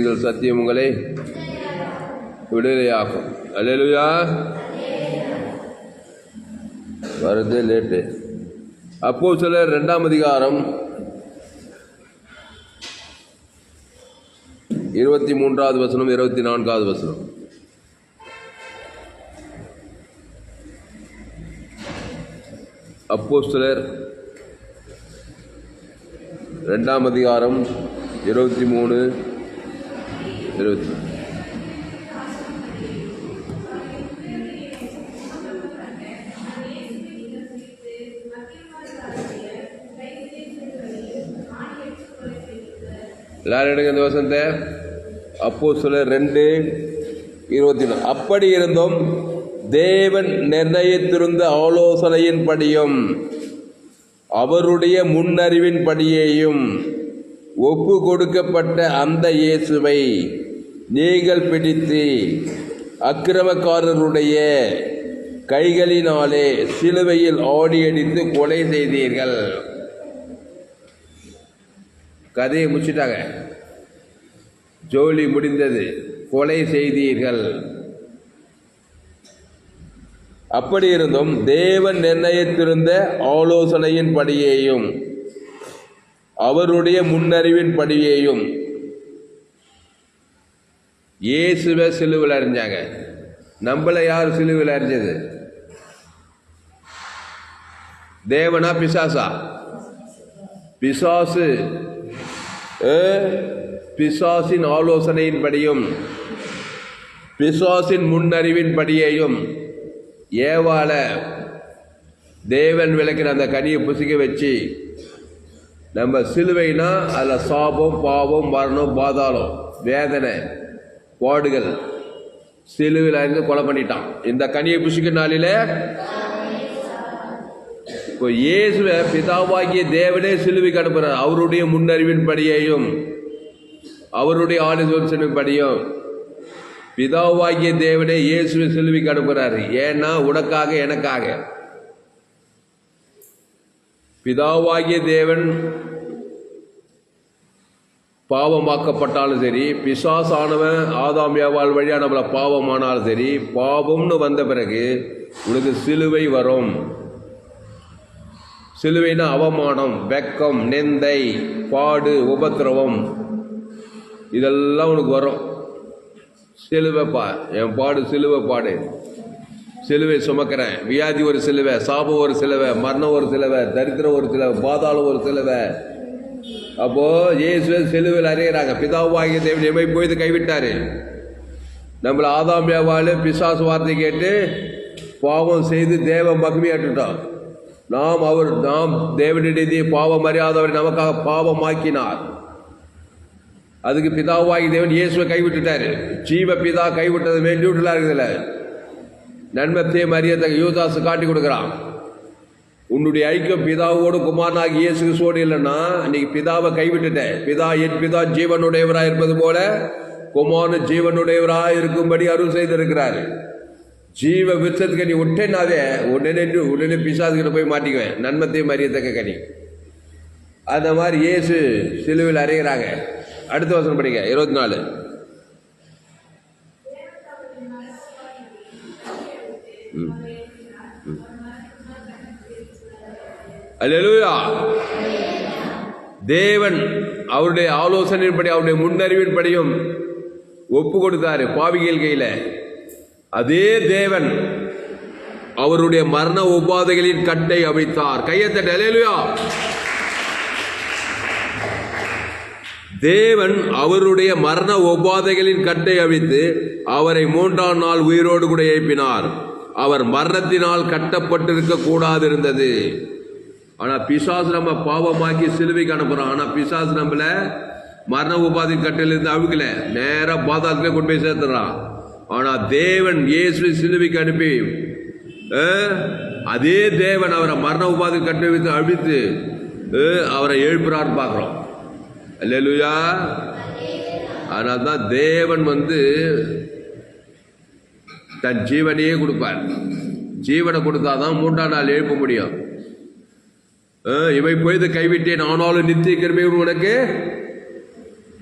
எங்கள் சத்தியம் உங்களை விடுதலையாகும் அல்லேலூயா. வருது லேட்டு. அப்போ சிலர் ரெண்டாம் அதிகாரம் இருபத்தி மூன்றாவது வசனம் இருபத்தி நான்காவது வசனம். அப்போ சிலர் ரெண்டாம் அதிகாரம் இருபத்தி மூணு இருபத்தி எல்லாரும் எடுங்க இந்த வசந்த. அப்போ சொல்ல ரெண்டு இருபத்தி நாலு. அப்படி இருந்தும் தேவன் நிர்ணயித்திருந்த ஆலோசனையின்படியும் அவருடைய முன்னறிவின்படியேயும் ஒப்பு கொடுக்கப்பட்ட அந்த இயேசுவை நீங்கள் பிடித்து அக்கிரமக்காரருடைய கைகளினாலே சிலுவையில் ஆடியடித்து கொலை செய்தீர்கள். கதையை முடிச்சிட்டாங்க. ஜோலி முடிந்தது. கொலை செய்தீர்கள். அப்படி இருந்தும் தேவன் நிர்ணயித்திருந்த ஆலோசனையின் படியேயும் அவருடைய முன்னறிவின் படியேயும் இயேசுவை சிலுவில் அறிஞ்சாங்க நம்மள யார் சிலுவில் அறிஞ்சது தேவனா பிசாசா? பிசாசு. பிசாசின் ஆலோசனையின்படியும் பிசாசின் முன்னறிவின்படியேயும் ஏவால தேவன் விளக்கிற அந்த கனியை புசிக்க வச்சு நம்ம சிலுவைனா அதில் சாபம் பாவம் மரணம் பாதாளம் வேதனை வார்டுகள் சிலுவில் இருந்து கொலை பண்ணிட்டான். இந்த கனியை புசிக்க நாளில இப்போ இயேசுவை பிதாவாகிய தேவனே சிலுவைக்கு அனுப்புகிறார் அவருடைய முன்னறிவின் படியையும் அவருடைய ஆலோசனையின் படியும் பிதாவாகிய தேவனே இயேசுவை சிலுவைக்கு அனுப்புகிறார் ஏன்னா உனக்காக எனக்காக. பிதாவாகிய தேவன் பாவமாக்கப்பட்டாலும் சரி பிசாசானவன் ஆதாம் வழியாக வழியா நம்மளை பாவமானாலும் சரி பாவம்னு வந்த பிறகு உனக்கு சிலுவை வரும். சிலுவைனா அவமானம் வெக்கம் நெந்தை பாடு உபத்திரவம். இதெல்லாம் உனக்கு வரும். சிலுவை பா என் பாடு சிலுவை பாடு. சிலுவை சுமக்கிறேன். வியாதி ஒரு சிலுவை சாபம் ஒரு சிலுவை மரணம் ஒரு சிலுவை தரித்திரம் ஒரு சிலுவை பாதாளம் ஒரு சிலுவை. அப்போது இயேசு செலுவில் அறிகிறாங்க பிதாவாகிய தேவன் எமை போய் கைவிட்டாரு. நம்மளை ஆதாம் வியாபாலு பிசாசு வார்த்தை கேட்டு பாவம் செய்து தேவ மகிமையாட்டுட்டோம் நாம் அவர் நாம் தேவனிடையே பாவம் அறியாதவரை நமக்காக பாவமாக்கினார். அதுக்கு பிதாவாகி தேவன் இயேசுவை கைவிட்டுட்டாரு. ஜீவ பிதா கைவிட்டது வேண்டிவிட்டுலாம் இருக்குதுல்ல நன்மத்தையும் அறியத்தக்க யூதாசு காட்டி கொடுக்குறான். உன்னுடைய ஐக்கியம் பிதாவோடு குமாரனாகி இயேசு கிறிஸ்துவோடு இல்லைன்னா அன்னைக்கு பிதாவை கைவிட்டுட்டேன். பிதா என் பிதா ஜீவனுடையவராக இருப்பது போல குமாரன் ஜீவனுடையவராக இருக்கும்படி அருள் செய்திருக்கிறாரு. ஜீவ விருத்தத்துக்கு நீ விட்டேனாவே உடனே உடனே பிசாசுக்கிட்ட போய் மாட்டிக்குவேன். நன்மத்தையும் அறியத்தக்க கனி. அந்த மாதிரி இயேசு சிலுவில் அறைகிறாங்க அடுத்த வசனம் படிங்க இருபத்தி நாலு. அல்லா தேவன் அவருடைய ஆலோசனையின்படி அவருடைய முன்னறிவின்படியும் ஒப்பு கொடுத்தாரு பாவிகள் கையில். அதே தேவன் அவருடைய மரண உபாதைகளின் கட்டை அமைத்தார் கையத்தட்ட அலையலுயா தேவன் அவருடைய மரண உபாதைகளின் கட்டை அவித்து அவரை மூன்றாம் நாள் உயிரோடு கூட எழுப்பினார் அவர் மரணத்தினால் கட்டப்பட்டிருக்க கூடாது இருந்தது ஆனா பிசாசு நம்ம பாவமாக்கி சிலுவைக்கு அனுப்புறோம் ஆனா பிசாசு நம்மள மரண உபாதி கட்டிலிருந்து அழுக்கல நேராக பாதாளத்திலே கொண்டு போய் சேர்த்துறான். ஆனா தேவன் இயேசு சிலுவைக்கு அனுப்பி அதே தேவன் அவரை மரண உபாதி கட்டி வைத்து அழித்து அவரை எழுப்புறான்னு பார்க்குறோம். அல்லேலூயா. அதனால தான் தேவன் வந்து தன் ஜீவனையே கொடுப்பார். ஜீவனை கொடுத்தாதான் மூன்றாம் நாள் எழுப்ப முடியும். இவை பொய்து கைவிட்டேன் ஆனாலும் நித்திய கிருபை உனக்கு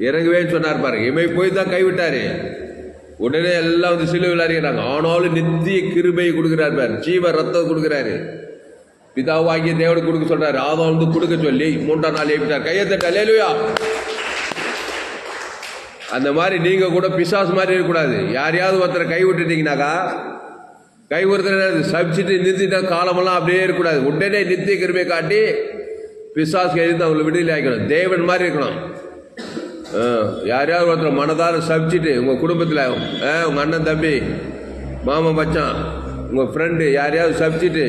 இறங்குவேன்னு சொன்னார் பாருங்க இமை போய் தான் கைவிட்டாரு. உடனே எல்லாம் வந்து சிலுவையில் அறிகிறாங்க ஆனாலும் நித்திய கிருபை கொடுக்குறாரு பாரு. ஜீவ ரத்தம் கொடுக்குறாரு. பிதாவாகிய தேவனுக்கு கொடுக்க சொல்றாரு. ஆதம் வந்து கொடுக்க சொல்லி மூன்றாம் நாள் எழுப்பிட்டார் கையை தட்ட அந்த மாதிரி நீங்க கூட பிசாஸ் மாதிரி இருக்கக்கூடாது. யாரையாவது ஒருத்தரை கை கை ஒருத்தர் சபிச்சுட்டு நிறுத்திட்டா காலமெல்லாம் அப்படியே இருக்கக்கூடாது. உடனே நித்திய கிருமையை காட்டி பிசாஸ் எழுந்து அவங்களை விடுதலை ஆக்கணும் தேவன் மாதிரி இருக்கணும். ஆ, யாரையாவது ஒருத்தர் மனதார சபிச்சுட்டு உங்கள் குடும்பத்தில் உங்கள் அண்ணன் தம்பி மாமன் மச்சான் உங்கள் ஃப்ரெண்டு யாரையாவது சபிச்சுட்டு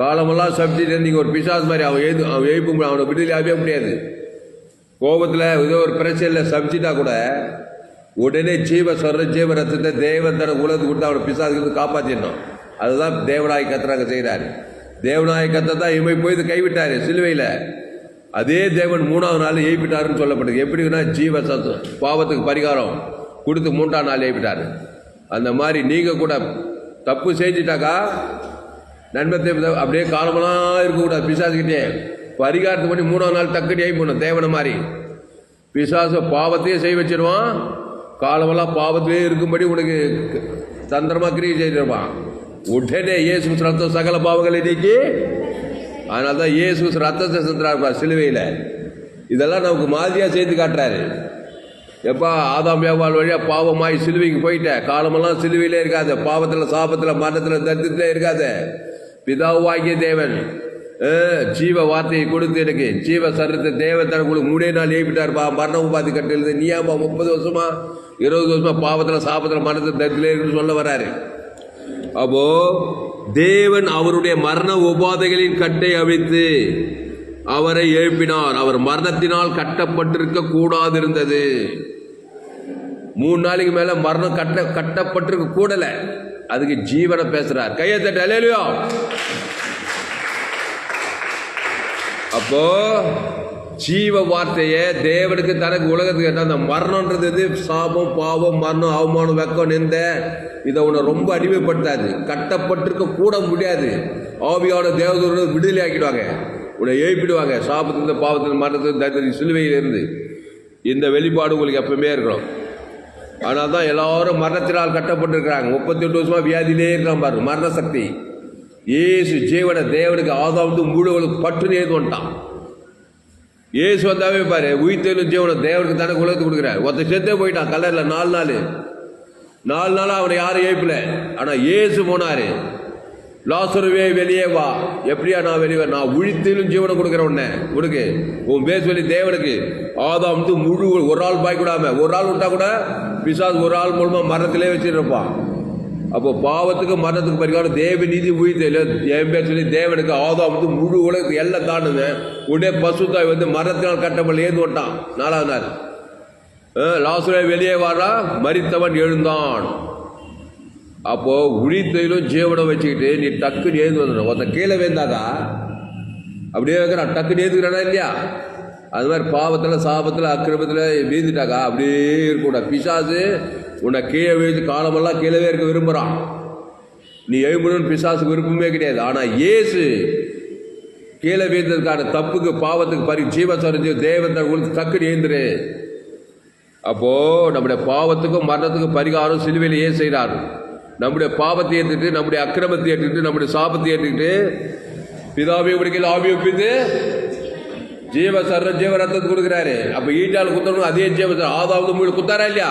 காலமெல்லாம் சபிச்சுட்டு நீங்கள் ஒரு பிசாஸ் மாதிரி அவன் எழுது அவன் எழுப்ப முடியும் அவனை விடுதலை ஆகவே முடியாது. கோபத்தில் ஏதோ ஒரு பிரச்சனையில் சபிச்சிட்டா கூட உடனே ஜீவ சொல்ற ஜீவ ரத்தத்தை தேவன் தன உலகத்துக்கு கொடுத்து அவனை பிசாசுக்கு காப்பாற்றிடணும் அதுதான் தேவனாய் கத்துறாங்க செய்கிறாரு தேவநாய கத்தை தான் இமை போய் கைவிட்டார் சிலுவையில். அதே தேவன் மூணாவது நாள் எழுப்பிட்டாருன்னு சொல்லப்பட்டது எப்படின்னா ஜீவ சத்தம் பாவத்துக்கு பரிகாரம் கொடுத்து மூன்றாம் நாள் எழுப்பிட்டாரு அந்த மாதிரி நீங்கள் கூட தப்பு செஞ்சிட்டாக்கா நண்பத்தை அப்படியே காலமெல்லாம் இருக்கக்கூடாது. பிசாசுக்கிட்டே பரிகாரத்தை பண்ணி மூணாவது நாள் டக்குனு எழுப்பணும் தேவனை மாதிரி. பிசாசு பாவத்தையே செய்ய வச்சிருவான். காலமெல்லாம் பாவத்திலே இருக்கும்படி உனக்கு தந்திரமாக கிரியை செய்திருப்பான். உடனே இயேசு ரத்தம் சகல பாவங்களை நீக்கி அதனால தான் இயேசு ரத்தத்தை சென்றார் சிலுவையில். இதெல்லாம் நமக்கு மாதிரியாக செய்து காட்டுறாரு. எப்பா ஆதாம் வியாபாரம் வழியாக பாவமாய் சிலுவைக்கு போயிட்டேன் காலமெல்லாம் சிலுவையிலே இருக்காத. பாவத்தில் சாபத்தில் மரணத்தில் தரித்திரத்தில் இருக்காத. பிதாவாகிய தேவன் ஜீவ வார்த்தையை கொடுத்து எனக்கு ஜீவ சரத்தை தேவன் தனக்குள்ள மூணே நாள் ஏப்பிட்டார்ப்பா மரண உபாதி கட்டிலிருந்து நீயாப்பா முப்பது வருஷமா இருபது வருஷமா பாவத்தில் சாபத்தில் மரணத்தில் தரித்திலே இருக்குன்னு சொல்ல வராரு. அப்போ தேவன் அவருடைய மரண உபாதைகளின் கட்டை அவிழ்த்து அவரை எழுப்பினார். அவர் மரணத்தினால் கட்டப்பட்டிருக்க கூடாதிருந்தது. மூணு நாளைக்கு மேல மரணம் கட்ட கட்டப்பட்டிருக்க கூடல. அதுக்கு ஜீவனை பேசுறார். கையை தட்ட அலையிலையோ அப்போ ஜீவ வார்த்தையை தேவனுக்கு தனக்கு உலகத்துக்கு அந்த மரணன்றது இது சாபம் பாவம் மரணம் அவமானம் வெக்கம் நிந்த. இதை உன்னை ரொம்ப அடிமைப்படுத்தாது. கட்டப்பட்டிருக்க கூட முடியாது. ஆவியான தேவதூரோட விடுதலை ஆக்கிடுவாங்க. உன்னை எழுப்பிடுவாங்க. சாபத்திலிருந்து பாவத்திலிருந்து மரணத்திலிருந்து தரித்திரி சிலுவையிலிருந்து. இந்த வெளிப்பாடு உங்களுக்கு எப்பவுமே இருக்கணும். ஆனால் தான் எல்லாரும் மரணத்தினால் கட்டப்பட்டிருக்கிறாங்க. முப்பத்தி எட்டு வருஷமாக வியாதியிலே இருக்கிறான் பாரு மரண சக்தி. ஏசு ஜீவன தேவனுக்கு ஆதாம் மூடுவளுக்கு முழுவதும் பட்டுன்னு ஏது ஏசு இயேசு வந்தாவே பாரு உயிர்த்தெழும் ஜீவன தேவனுக்கு தானே உலகத்துக்கு கொடுக்குறாரு. ஒருத்தர் செத்தே போயிட்டான் கல்லர்ல நாலு நாள். நாலு நாள் அவனை யாரும் ஏய்ப்பல ஆனால் இயேசு போனார் லாசுருவே வெளியே வா. எப்படியா நான் வெளியே நான் உழித்திலும் ஜீவனை கொடுக்குறேன் உடனே உனக்கு உன் பேர் தேவனுக்கு. ஆதாம் வந்து முழு ஒரு ஆள் பாய் கூடாம ஒரு ஆள் விட்டா கூட பிசாஸ் ஒரு ஆள் மூலமாக மரத்திலே வச்சிருப்பான். அப்போ பாவத்துக்கு மரணத்துக்கு பரிகாரம் தேவ நீதி உயிர்த்தல என் பேர் சொல்லி தேவனுக்கு ஆதாம் வந்து முழு உலகத்துக்கு எல்லாம் தாண்டுங்க உடனே பசுத்தாய் வந்து மரத்தினால் கட்டப்பல் ஏந்து விட்டான். நாலாவது நாள். லாசுரே வெளியே வாரா மறித்தவன் எழுந்தான். அப்போ உழித்தையிலும் ஜீவனம் வச்சுக்கிட்டு நீ டக்குன்னு ஏந்து வந்துடும் ஒருத்தன் கீழே வேந்தாக்கா அப்படியே வைக்கிறான் டக்குன்னு ஏந்துக்கிறானா இல்லையா? அது மாதிரி பாவத்தில் சாபத்தில் அக்கிரமத்தில் வீழ்ந்துட்டாக்கா அப்படியே இருக்கக்கூடாது. பிசாசு உன்னை கீழே வீழ்த்து காலமெல்லாம் கீழவே இருக்க விரும்புகிறான் நீ எழும்பணும்னு பிசாசுக்கு விருப்பமே கிடையாது. ஆனால் ஏசு கீழே வீழ்ந்ததுக்கான தப்புக்கு பாவத்துக்கு பரி ஜீவ சொரிஞ்சு தேவத்தை உங்களுக்கு டக்குன்னு ஏந்துரு அப்போது நம்முடைய பாவத்துக்கும் மரணத்துக்கும் பரிகாரம் சிலுவையில் ஏன் செய்கிறார். நம்முடைய பாவத்தை ஏற்றுட்டு நம்முடைய அக்கிரமத்தை ஏற்றுட்டு நம்முடைய சாபத்தை ஏற்றுக்கிட்டு பிதாவை பிடிக்கல ஆவி ஒப்பித்து ஜீவ சர்ற ஜீவ ரத்தத்தை கொடுக்குறாரு. அப்போ ஈட்டால் குத்தணும் அதே ஜீவ சர்ற ஆதாவது உங்களுக்கு குத்தாரா இல்லையா?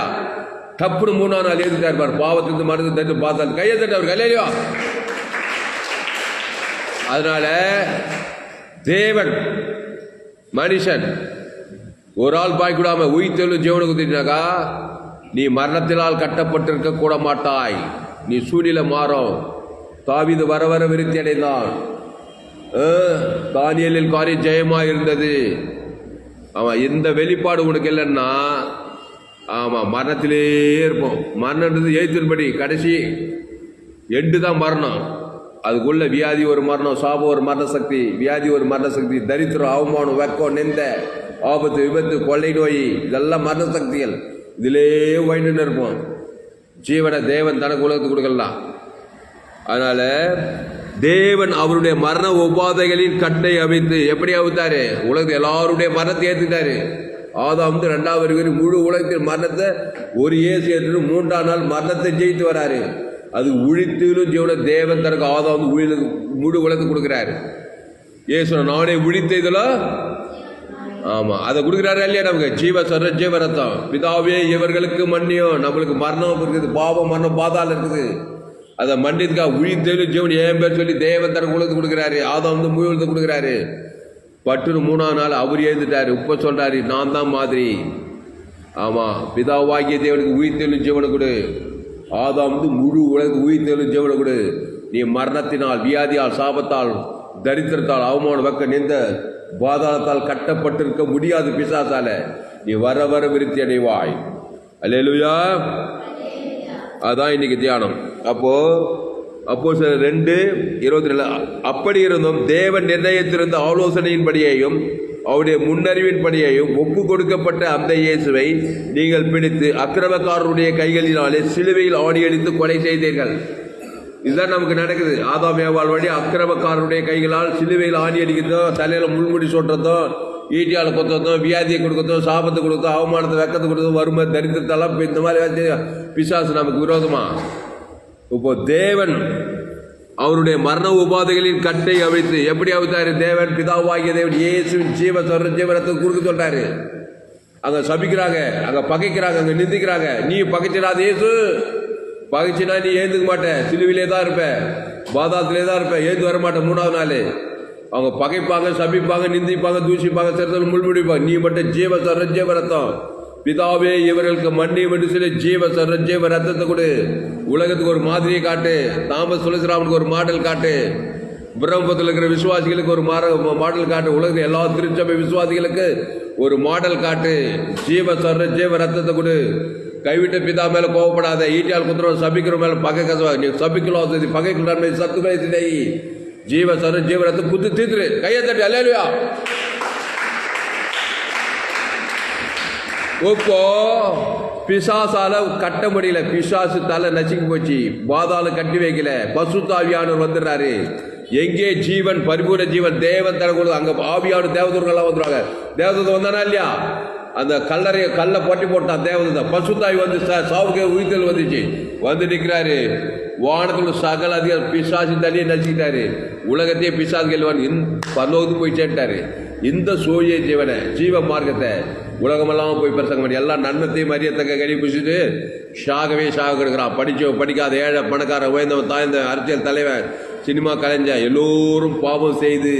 தப்புன்னு மூணா நாள் ஏற்றுட்டார் இருப்பார் பாவத்திலிருந்து மருந்து தட்டு பார்த்தாரு. கையை தட்டு அவர் கல்லையிலையோ அதனால தேவன் மனுஷன் ஒரு ஆள் பாய்க்கூடாம உயிர்த்தெழும் ஜீவனை குத்தினாக்கா நீ மரணத்தினால் கட்டப்பட்டிருக்க கூட மாட்டாய். நீ சூழ்நிலை மாறும். தாவிது வர வர விருத்தி அடைந்தான். தானியலில் தானியேலில் காரியம் ஜெயமாக இருந்தது. அவன் இந்த வெளிப்பாடு உனக்கு இல்லைன்னா ஆமாம் மரணத்திலே இருப்போம். மரணன்றது எழுத்தின்படி கடைசி எண்டு தான் மரணம். அதுக்குள்ள வியாதி ஒரு மரணம் சாபம் ஒரு மரண சக்தி வியாதி ஒரு மரண சக்தி தரித்திரம் அவமானம் வெக்கம் நெந்த ஆபத்து விபத்து கொள்ளை நோய் இதெல்லாம் மரண சக்திகள் இதிலே வைண்டு இருப்போம். ஜீவனை தேவன் தனக்கு உலகத்துக்கு கொடுக்கலாம் அதனால் தேவன் அவருடைய மரண உபாதைகளின் கட்டை அமைத்து எப்படி அவித்தாரு? உலகத்தை எல்லாருடைய மரணத்தை ஏற்றுக்கிட்டாரு ஆதாமுக்கு வந்து ரெண்டாவது வருகிற முழு உலகத்தில் மரணத்தை ஒரு ஏசு என்று மூன்றாம் நாள் மரணத்தை ஜெயித்து வராரு. அது உழித்திலும் ஜீவன தேவன் தனக்கு ஆதாம் வந்து முழு உலகத்தை கொடுக்குறாரு. இயேசு நானே உழித்த இதில் ஆமாம் அதை கொடுக்குறாரு இல்லையா நமக்கு? ஜீவ சொல்ற ஜீவ ரத்தம். பிதாவே இவர்களுக்கு மன்னியம். நம்மளுக்கு மரணம் இருக்குது பாவம் மரணம் பாதால் இருக்குது. அதை மன்னித்துக்காக உழித்தேலும் ஜீவன் ஏன் பேர் சொல்லி தேவன் தனக்கு உலகத்தை கொடுக்குறாரு. ஆதாம் வந்து முழு உலகத்தை கொடுக்குறாரு. பட்டுன்னு மூணாம் நாள் அவர் எழுந்துட்டாரு. இப்போ சொல்கிறாரு நான் தான் மாதிரி. ஆமாம் பிதாவாகிய தேவனுக்கு உயிர்த்தெழும் ஜீவனை கொடு. ஆதாம் வந்து முழு உலகத்துக்கு உயிர்த்தெழும் ஜீவனை கொடு. நீ மரணத்தினால் வியாதியால் சாபத்தால் தரித்திரத்தால் அவமான வக்க நின்ற பாதாளத்தால் கட்டப்பட்டிருக்க முடியாது பிசாசால. நீ வர வர விருத்தி அடைவாய். அல்லேலூயா. அதான் இன்னைக்கு தியானம். அப்போது அப்போ சில ரெண்டு இருபத்தி நாலு. அப்படி இருந்தும் தேவன் நிர்ணயித்திருந்த ஆலோசனையின்படியையும் அவருடைய முன்னறிவின்படியையும் ஒப்பு கொடுக்கப்பட்ட அந்த இயேசுவை நீங்கள் பிடித்து அக்கிரமக்காரருடைய கைகளினாலே சிலுவையில் ஆணியடித்து கொலை செய்தீர்கள். இதுதான் நமக்கு நடக்குது. ஆதாம் வழி அக்கிரமக்காரருடைய கைகளால் சிலுவையில் ஆணி அடிக்கிறதோ தலையில் முள்முடி சொல்கிறதோ ஈட்டியால் கொத்ததோ வியாதியை கொடுக்கறதோ சாபத்தை கொடுக்கறதோ அவமானத்தை வெக்கத்தை கொடுக்கறதோ வறுமை தரித்திரத்தெல்லாம் இந்த மாதிரி பிசாசு நமக்கு விரோதமாக இப்போ தேவன் அவருடைய மரண உபாதைகளின் கட்டை அவிழ்த்து எப்படி அவித்தாரு தேவன் பிதாவாகிய தேவன் இயேசுவின் ஜீவ சொல்ற ஜீவனத்தை குறுக்கு சொல்றாரு. அங்க சபிக்கிறாங்க அங்க பகைக்கிறாங்க அங்க நிந்திக்கிறாங்க. நீ பகைச்சிடாத இயேசு. பகைச்சினா நீ ஏந்துக்க மாட்ட. சிலுவிலே தான் இருப்ப. பாதாளத்திலே தான் இருப்ப. ஏந்து வர மாட்டேன் மூணாவது நாள். அவங்க பகைப்பாங்க சபிப்பாங்க நிந்திப்பாங்க தூசிப்பாங்க சிறுத்தல் முள்முடிப்பாங்க. நீ மட்டும் ஜீவ சொல்ற ஜீவரத்தம். பிதாவே இவர்களுக்கு மன்னியும் என்று சொல்லி ஜீவ சர ஜீவ ரத்தத்தை கொடு. உலகத்துக்கு ஒரு மாதிரியை காட்டு. தாமஸ் துளசிராமனுக்கு ஒரு மாடல் காட்டு. பிரம்மபுரத்தில் இருக்கிற விசுவாசிகளுக்கு ஒரு மாற மாடல் காட்டு. உலகத்தில் எல்லா திருச்சபை விசுவாசிகளுக்கு ஒரு மாடல் காட்டு. ஜீவ சர ஜீவ ரத்தத்தை கொடு. கைவிட்ட பிதா மேலே கோவப்படாத ஈட்டியால் குத்துறவன் சபிக்கிற மேலே பகை கசவா. நீ சபிக்கலாம் சரி பகைக்கு சத்துக்களை சிதை ஜீவ சர ஜீவ ரத்தம் குத்து தீத்துரு. கையை தட்டி அல்லையா இப்போ பிசாசால கட்ட முடியல. பிசாசு தலை நசுங்கி போச்சு. பாதாள கட்டி வைக்கல. பசுத்தாவியானவர் வந்துடுறாரு. எங்கே ஜீவன்? பரிபூர்ண ஜீவன். தேவன் தரக்கூடாது அங்க ஆவியான தேவதூர்கள்லாம் வந்துடுவாங்க தேவதூதன் வந்தானா இல்லையா? அந்த கல்லறைய கல்லை போட்டி போட்டான் தேவதூதன். பசுத்தாவி வந்து சா- சாவுக்கு உயிர்த்தல் வந்துச்சு. வந்து நிற்கிறாரு வானத்தில் சகல அதிகாரம் பிசாசு தலையை நசிக்கிட்டாரு உலகத்தையே பிசாசு கெல்வான் இந் பரலோகத்துக்கு போய் சேர்ட்டாரு இந்த சூரிய ஜீவனை ஜீவ மார்க்கத்தை உலகமெல்லாம் போய் பிரசங்கம் பண்ணி எல்லா நன்மத்தையும் அறியத்தக்க கறி பிடிச்சிட்டு ஷாகவே ஷாக எடுக்கிறான் படிச்ச படிக்காத ஏழை பணக்காரன் உயர்ந்தவன் தாய்ந்த அரசியல் தலைவன் சினிமா கலைஞன் எல்லோரும் பாவம் செய்து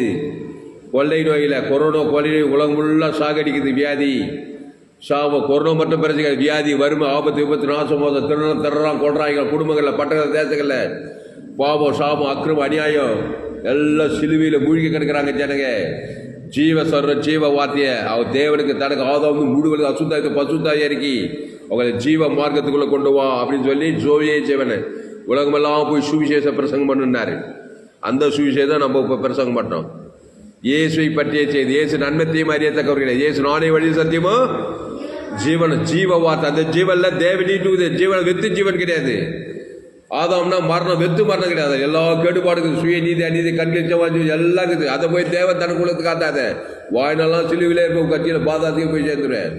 கொள்ளை நோயில் கொரோனா கொள்ளை உலகம் ஃபுல்லாக சாகடிக்குது வியாதி. சாபம் கொரோனா மட்டும் பிரச்சனை வியாதி வறுமை ஆபத்து விபத்து நாசம் மோசம் திருநம் கொடுறான் கொள்றாங்க. குடும்பங்களில் பட்டண தேசங்களில். பாவம் சாபம் அக்கிரமம் அநியாயம். எல்லாம் சிலுவையில் மூழ்கி கிடக்குறாங்க ஜனங்க. ஜீவ சொல்ற ஜீவ வார்த்தையை அவர் தேவனுக்கு தனக்கு ஆதம் முழுவதும் அசுத்தாக்கு பசுத்தாய் இறக்கி அவங்களை ஜீவ மார்க்கத்துக்குள்ளே கொண்டு வா அப்படின்னு சொல்லி ஜோவியே ஜீவனை. உலகமெல்லாம் போய் சுவிசேஷ பிரசங்கம் பண்ணினாரு. அந்த சுவிசேஷம் நம்ம இப்போ பிரசங்கம் பண்ணோம். இயேசுவை பற்றிய செய்தி. இயேசு நன்மத்தையும் அறியத்தக்கவர்கள். இயேசு நானே வழி சத்தியமோ? ஜீவன் ஜீவ வார்த்தை. அந்த ஜீவன்ல தேவனீட்டு ஜீவன் வெத்து ஜீவன் கிடையாது. ஆதாம்னா மரணம் வெத்து மரணம் கிடையாது. எல்லா கேடுபாடுக்கும் சுய நீதி அநீதி கண்கிச்சம் எல்லாம் இருக்குது. அதை போய் தேவன் தனக்குள்ளது காட்டாத வாய்னெல்லாம் சிலுவிலே இருக்கும். கட்சியில் பாதாத்தையும் போய் சேர்ந்துடுவேன்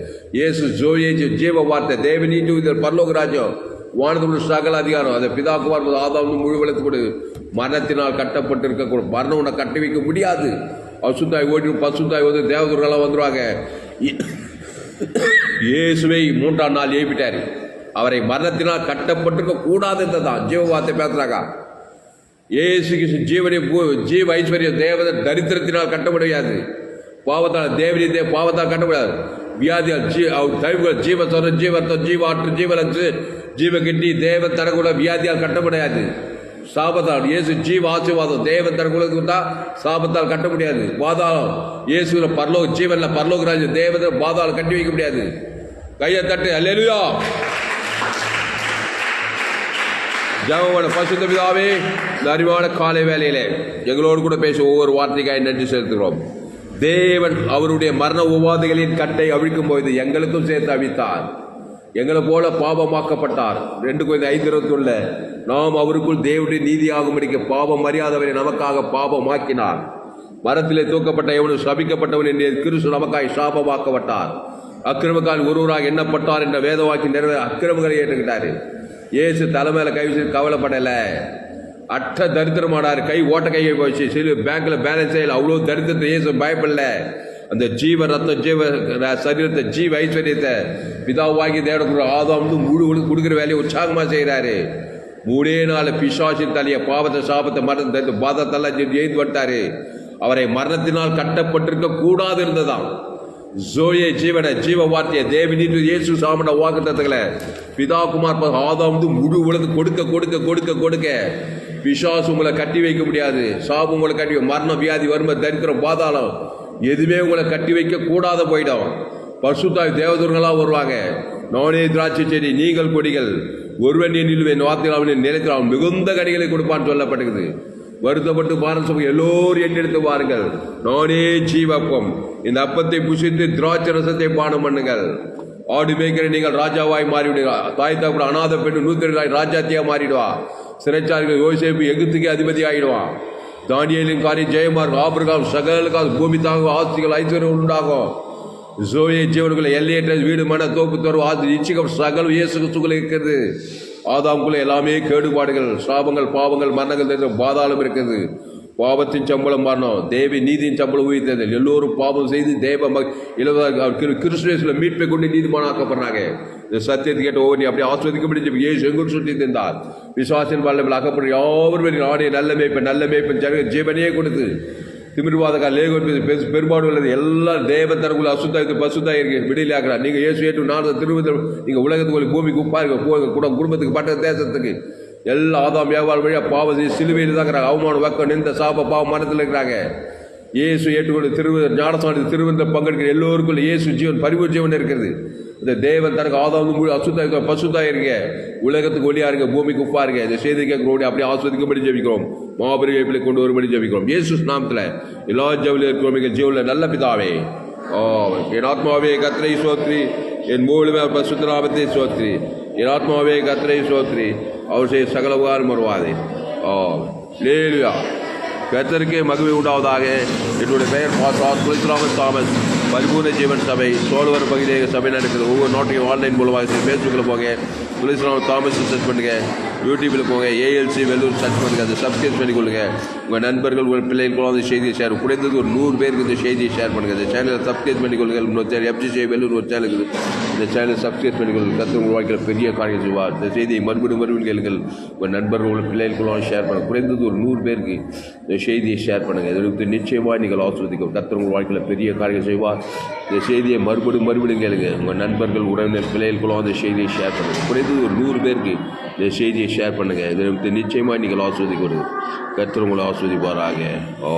ஏசு ஜோயேஜு ஜீவ வார்த்தை. தேவனீட்டு இதில் பரலோக ராஜ்யம். வானத்துள்ள சகல அதிகாரம். அதை பிதாக்குமார் ஆதாம் முழு வளர்த்து கொடு. மரணத்தினால் கட்டப்பட்டு இருக்கக்கூடும் மரணம் உன்னை கட்டி வைக்க முடியாது. அசுத்தாய் ஓடி பசுத்தாய் வந்து தேவதூர்கள்லாம் வந்துடுவாங்க இயேசுவை மூன்றாம் நாள் எழுப்பிட்டார் அவரை மரணத்தினால் கட்டப்பட்டிருக்க கூடாது தான் ஜீவ வார்த்தை பேசுறாங்க. இயேசு கிறிஸ்து ஜீவனை ஜீவ ஐஸ்வர்யம் தேவத தரித்திரத்தினால் கட்ட முடியாது பாவத்தால் தேவனியத்தை பாவத்தால் கட்ட முடியாது வியாதியால் ஜீ அவர் தவிர்க்க ஜீவ சொல்ற ஜீவர்த்தம் ஜீவாற்று ஜீவரத்து ஜீவ கிட்டி தேவ தரக்கூட வியாதியால் கட்ட முடியாது சாபத்தால். இயேசு ஜீவ ஆசீர்வாதம் தேவன் தரக்கூடது தான் சாபத்தால் கட்ட முடியாது. வாதாளம் இயேசுல பரலோக ஜீவன்ல பரலோக ராஜ தேவதை பாதாளம் கட்டி வைக்க முடியாது. கையை தட்டு. அல்லேலூயா. ஜெபமான பசுத்த பிதாவே இந்த அறிவான காலை வேலையிலே எங்களோடு கூட பேச ஒவ்வொரு வார்த்தைக்காய் நன்றி செலுத்துகிறோம். தேவன் அவருடைய மரண உபாதைகளின் கட்டை அவிழ்க்கும் போது எங்களுக்கும் சேர்த்து அவித்தார். எங்களை போல பாபமாக்கப்பட்டார் ரெண்டு குழந்தை ஐந்து இருபத்துள்ள நாம் அவருக்குள் தேவனுடைய நீதியாகும்படிக்கு பாவம் மரியாதவரை நமக்காக பாபமாக்கினார் மரத்திலே தூக்கப்பட்ட எவனும் சபிக்கப்பட்டவன் என்று கிறிஸ்து நமக்காய் சாபமாக்கப்பட்டார் அக்கிரமக்கால் ஒருவராக எண்ணப்பட்டார் என்ற வேதவாக்கி நிறைவே அக்கிரமங்களை ஏற்றுக்கிட்டாரு. இயேசு தலைமையில கை வச்சு கவலைப்படலை. அட்ட தரித்திரமானார். கை ஓட்ட கையை வச்சு சரி பேங்க்ல பேலன்ஸ் செய்யல அவ்வளோ தரித்திரத்தை இயேசு பயப்படல. அந்த ஜீவ ரத்தம் ஜீவ சரீரத்தை ஜீவ ஐஸ்வர்யத்தை பிதாவாகி தேடக்கூடிய ஆதாம் வந்து முழு கொடுக்குற வேலையை உற்சாகமாக செய்கிறாரு மூணே நாள் பிசாசின் தலையை பாவத்தை சாபத்தை மரணத்தை பாதத்தெல்லாம் எய்து வட்டாரு அவரை மரணத்தினால் கட்டப்பட்டிருக்க கூடாது இருந்ததாம். ஜோயே ஜீவன ஜீவ வார்த்தையை தேவனீட்டு இயேசு சாமன வாக்குத்தத்தங்களை பிதா குமார் ப- ஆதாம் வந்து முழு உலகு கொடுக்க கொடுக்க கொடுக்க கொடுக்க பிசாசு உங்களை கட்டி வைக்க முடியாது. சாபு உங்களை கட்டி மரணம் வியாதி வறுமை தரித்திரம் பாதாளம். எதுவுமே உங்களை கட்டி வைக்க கூடாத போயிடும் பசுத்தாய் தேவதூர்களாக வருவாங்க. நானே திராட்சை செடி நீங்கள் கொடிகள் ஒருவன் நிலுவேன் வார்த்தையில் அவனை நிலைத்தில் அவன் மிகுந்த கனிகளை கொடுப்பான்னு சொல்லப்பட்டிருக்குது. வருத்தப்பட்டு பாரம் சபை எல்லோரும் எண்ணெடுத்து பாருங்கள் நானே ஜீவப்பம். இந்த அப்பத்தை புசித்து திராட்சை ரசத்தை பானம் பண்ணுங்கள். ஆடு மேய்க்கிற நீங்கள் ராஜாவாய் மாறிவிடுவா தாய் தாக்கூட அநாத பெண்ணு நூத்தி ராஜாத்தியா மாறிடுவா. சிறைச்சாரிகள் யோசிப்பு எகுத்துக்கே அதிபதி ஆகிடுவான் தானியலின் காரி ஜெயமார் ஆபிரகாம் சகலுக்காக பூமி தாங்கும் ஆஸ்திகள் ஐஸ்வர்யம் உண்டாகும். ஜோயே ஜீவனுக்குள்ள எல்லையற்ற வீடு மன தோப்பு தரும் ஆதி இச்சிகம் சகல் இயேசுக்கு சுகல இருக்கிறது. ஆதாம்குள்ள எல்லாமே கேடுபாடுகள் சாபங்கள் பாவங்கள் மரணங்கள் தெரிஞ்ச பாதாளம் இருக்குது பாவத்தின் சம்பளம் மரணம் தேவி நீதியின் சம்பளம் உயிர்த்தது எல்லோரும் பாவம் செய்து தேவ ம- இலவ கிறிஸ்துவேஸ்ல மீட்பை கொண்டு நீதிமானாக்கப்படுறாங்க. சத்தியத்தை கேட்டு ஒவ்வொரு நீ அப்படியே ஆஸ்வதிக்கப்படி ஏசு எங்கும் சுற்றி தந்தார் விசுவாசின் வல்லமில் அகப்படும் யாவரும் நாடே நல்ல மேய்ப்பன் நல்ல மேய்ப்பன் ஜன ஜீவனையே கொடுத்து திமிர்வாதக்கா லேகோ பெரு பெரும்பாடு உள்ளது எல்லாம் தேவன் பசுத்தா இருக்கு விடையில் ஆகிறார் நீங்கள் இயேசு ஏற்று நான் திருவிதம் நீங்கள் உலகத்துக்கு பூமிக்கு உப்பாருங்க போங்க கூட குடும்பத்துக்கு பட்ட தேசத்துக்கு. எல்லா ஆதாம் வியாபாரம் வழியாக பாவம் சிலுவையில் தான் இருக்கிறாங்க அவமானம் வக்கம் நின்ற சாப பாவம் மரத்தில் இருக்கிறாங்க. இயேசு ஏற்றுக்கொண்டு திருவ ஞானசாணி திருவிந்த பங்கெடுக்கிற எல்லோருக்குள்ள இயேசு ஜீவன் பரிவு ஜீவன் இருக்கிறது. இந்த தேவன் தனக்கு ஆதாம் முழு அசுத்தா இருக்க பசுத்தா இருங்க. உலகத்துக்கு ஒளியா இருங்க பூமிக்கு உப்பா இருங்க. இந்த செய்தி கேட்கிறோம் அப்படியே ஆஸ்வதிக்கும்படி ஜெபிக்கிறோம். மாபெரும் வேப்பிலை கொண்டு வரும்படி ஜெபிக்கிறோம். இயேசு நாமத்தில் எல்லா ஜவுளில் இருக்கிறோம். ஜீவனில் நல்ல பிதாவே. ஓ என் ஆத்மாவே கத்திரை சோத்ரி. என் மூலமே பசுத்த சோத்ரி. என் ஆத்மாவே கத்திரை சோத்ரி. அவர் செய்ய சகல உகாரம் வருவாதே ஓ லேலுயா கத்தருக்கே மகிமை உண்டாவதாக. என்னுடைய பெயர் பாஸ்டார் துளசிராமன் தாமஸ். பரிபூர்ண ஜீவன் சபை சோழவர் பகுதியில் சபை நடக்கிறது ஒவ்வொரு நாட்டையும் ஆன்லைன் மூலமாக ஃபேஸ்புக்கில் போங்க. துளசிராமன் தாமஸ் சர்ச் பண்ணுங்க. யூடியூப்பில் போங்க. ஏஎல்சி வெள்ளூர் சர்ச் பண்ணுங்கள் அதை சப்ஸ்கிரைப் பண்ணிக்கொள்ளுங்க உங்கள் நண்பர்கள் உங்கள் பிள்ளைகளுக்கும் அந்த செய்தியை ஷேர் குறைந்தது ஒரு நூறு பேருக்கு இந்த செய்தியை ஷேர் பண்ணுங்க. இந்த சேனலை சப்ஸ்கிரைப் பண்ணிக்கொள்ளுங்கள் இன்னொரு சேனல் எஃப்ஜிசி வெள்ளூர் ஒரு சேனல் இருக்குது. இந்த சேனலை சப்ஸ்கிரைப் பண்ணிக்கொள்ளுங்கள் கற்று உங்கள் வாழ்க்கையில் பெரிய காரியம் செய்வார். இந்த செய்தியை மறுபடியும் மறுபடியும் கேளுங்கள். உங்கள் நண்பர்கள் உங்கள் பிள்ளைகளுக்கெல்லாம் ஷேர் பண்ணுங்கள் குறைந்தது ஒரு நூறு பேருக்கு இந்த செய்தியை ஷேர் பண்ணுங்கள் இதற்கு நிச்சயமாக நீங்கள் ஆஸ்வதிக்கும் கர்த்தர் உங்கள் வாழ்க்கையில் பெரிய காரியம் செய்வார். இந்த செய்தியை மறுபடியும் மறுபடியும் கேளுங்க. உங்கள் நண்பர்கள் உறவினர் பிள்ளைகளுக்கெல்லாம் அந்த செய்தியை ஷேர் பண்ணுங்கள் குறைந்தது ஒரு நூறு பேருக்கு இந்த செய்தியை ஷேர் பண்ணுங்கள் இதற்கு நிச்சயமாக நீங்கள் ஆஸ்வதிக்கிறது கர்த்தர் உங்களை ஆஸ்வதிப்பாராக. ஓ